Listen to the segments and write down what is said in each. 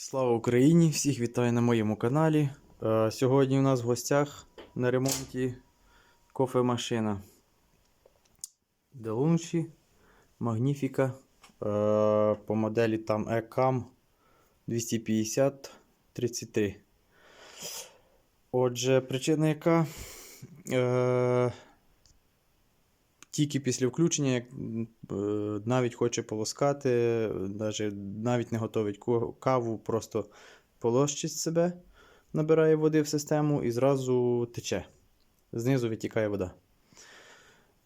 Слава Україні! Всіх вітаю на моєму каналі. Е, Сьогодні у нас в гостях на ремонті кофемашина Delunci Magnifica е, по моделі там ECAM 250 33. Отже, причина яка е, тільки після включення, як навіть хоче полоскати, навіть, не готовить каву, просто полощить себе, набирає води в систему і зразу тече. Знизу витікає вода.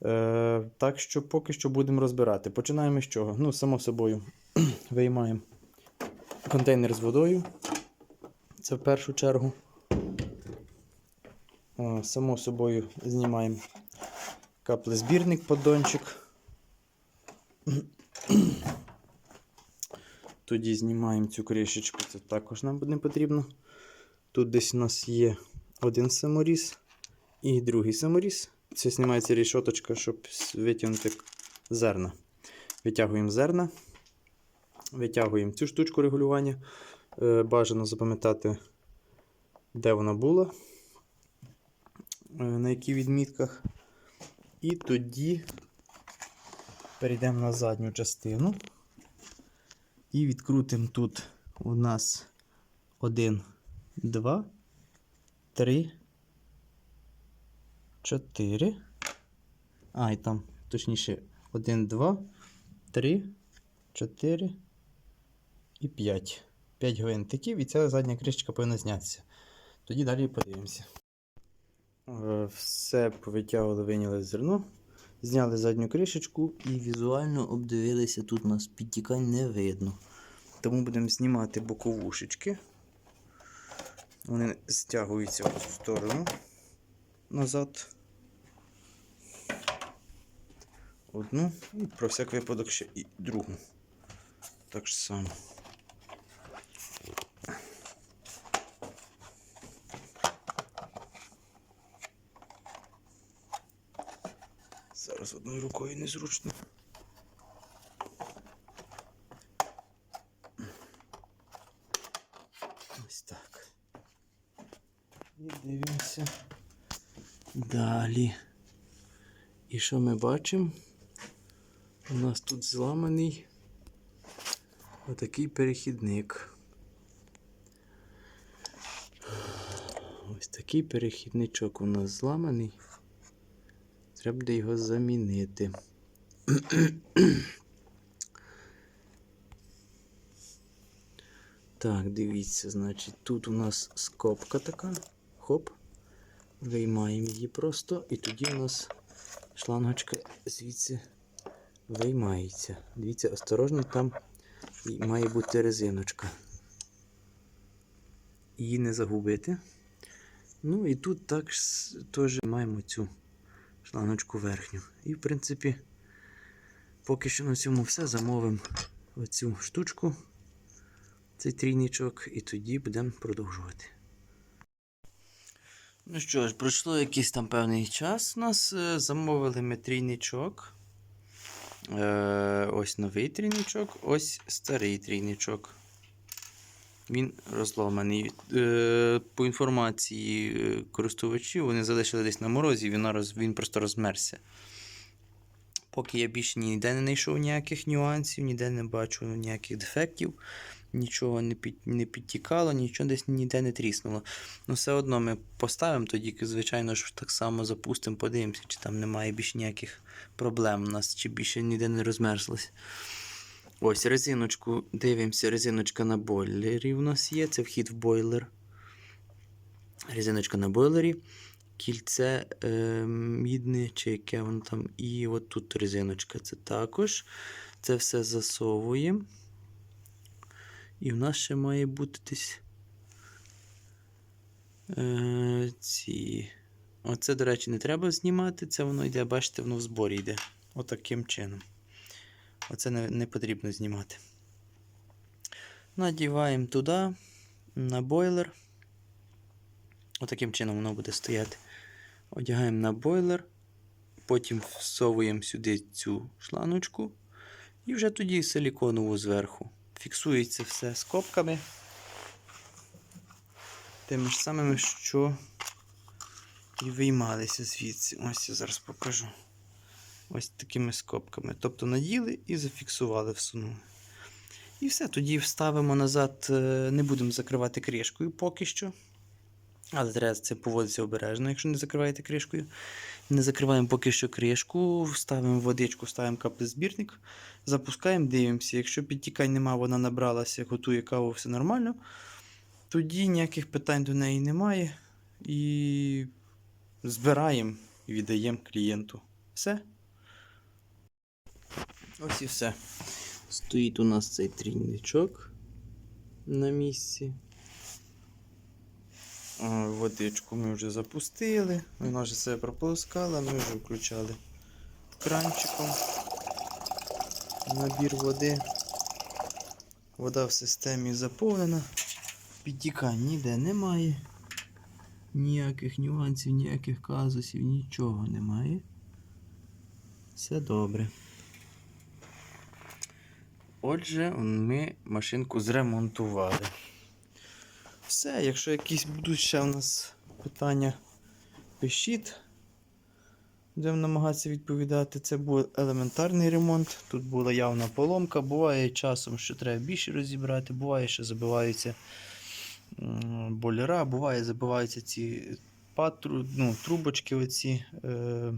Е, так що поки що будемо розбирати. Починаємо з чого? Ну, само собою, виймаємо контейнер з водою. Це в першу чергу. Само собою знімаємо каплезбірник, поддончик. Тоді знімаємо цю кришечку, це також нам не потрібно. Тут десь у нас є один саморіз і другий саморіз. Це знімається рішоточка, щоб витягнути зерна. Витягуємо зерна, витягуємо цю штучку регулювання. Е, Бажано запам'ятати, де вона була, е, на яких відмітках. І тоді перейдемо на задню частину. І відкрутимо тут у нас 1, 2, 3, 4. А, і там, точніше, 1, 2, 3, 4 і 5. 5 гвинтиків, і ця задня кришечка повинна знятися. Тоді далі подивимося. Е, Все повитягували, вийняли зерно, зняли задню кришечку і візуально обдивилися. Тут у нас підтікань не видно. Тому будемо знімати боковушечки. Вони стягуються в цю сторону назад. Одну і про всяк випадок ще і другу. Так само. Зараз одною рукою незручно. Ось так. І дивимося далі. І що ми бачимо? У нас тут зламаний отакий перехідник. Ось такий перехідничок у нас зламаний. Треба буде його замінити. так, дивіться, значить, тут у нас скобка така. Хоп. Виймаємо її просто, і тоді у нас шлангочка звідси виймається. Дивіться, осторожно, там має бути резиночка. Її не загубити. Ну і тут також маємо цю шлангочку верхню. І, в принципі, поки що на цьому все. Замовимо оцю штучку, цей трійничок, і тоді будемо продовжувати. Ну що ж, пройшло якийсь там певний час. У нас е, замовили ми трійничок. Е, ось новий трійничок, ось старий трійничок. Він розломаний. Е, по інформації е, користувачів, вони залишили десь на морозі, він, роз, він просто розмерся. Поки я більше ніде не знайшов ніяких нюансів, ніде не бачу ніяких дефектів, нічого не, під, не підтікало, нічого десь ніде не тріснуло. Ну, все одно ми поставимо тоді, звичайно ж, так само запустимо, подивимося, чи там немає більше ніяких проблем у нас, чи більше ніде не розмерзлось. Ось резиночку, дивимося, резиночка на бойлері у нас є. Це вхід в бойлер. Резиночка на бойлері. Кільце е, мідне, чи яке воно там. І от тут резиночка. Це також. Це все засовуємо. І в нас ще має бути десь. Е, ці. Оце, до речі, не треба знімати. Це воно йде, бачите, воно в зборі йде. Отаким чином. Оце не, не потрібно знімати. Надіваємо туди, на бойлер. Отаким чином воно буде стояти. Одягаємо на бойлер, потім всовуємо сюди цю шланочку і вже тоді силіконову зверху. Фіксується все скобками. тими ж самими, що і виймалися звідси. Ось я зараз покажу. Ось такими скобками. Тобто наділи і зафіксували, всунули. І все, тоді вставимо назад, е, не будемо закривати кришкою поки що. Але треба це поводитися обережно, якщо не закриваєте кришкою. Не закриваємо поки що кришку, ставимо водичку, ставимо каплезбірник, запускаємо, дивимося. Якщо підтікань нема, вона набралася, готує каву, все нормально. Тоді ніяких питань до неї немає. І збираємо і віддаємо клієнту. Все. Ось і все. Стоїть у нас цей трійничок на місці. Водичку ми вже запустили, вона вже себе прополоскала, ми вже включали кранчиком набір води. Вода в системі заповнена, підтікань ніде немає. Ніяких нюансів, ніяких казусів, нічого немає. Все добре. Отже, ми машинку зремонтували. Все, якщо якісь будуть ще у нас питання, пишіть. Будемо намагатися відповідати. Це був елементарний ремонт. Тут була явна поломка. Буває часом, що треба більше розібрати, буває, що забиваються м, бойлера, буває, забиваються ці патру, ну, трубочки оці. Е,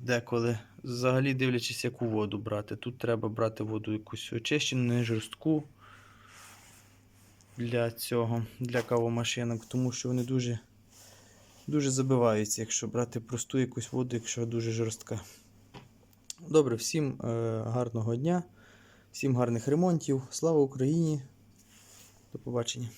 Деколи, взагалі дивлячись, яку воду брати. Тут треба брати воду якусь очищену, не жорстку для цього, для кавомашинок, тому що вони дуже, дуже забиваються, якщо брати просту якусь воду, якщо дуже жорстка. Добре, всім е, гарного дня, всім гарних ремонтів. Слава Україні! До побачення.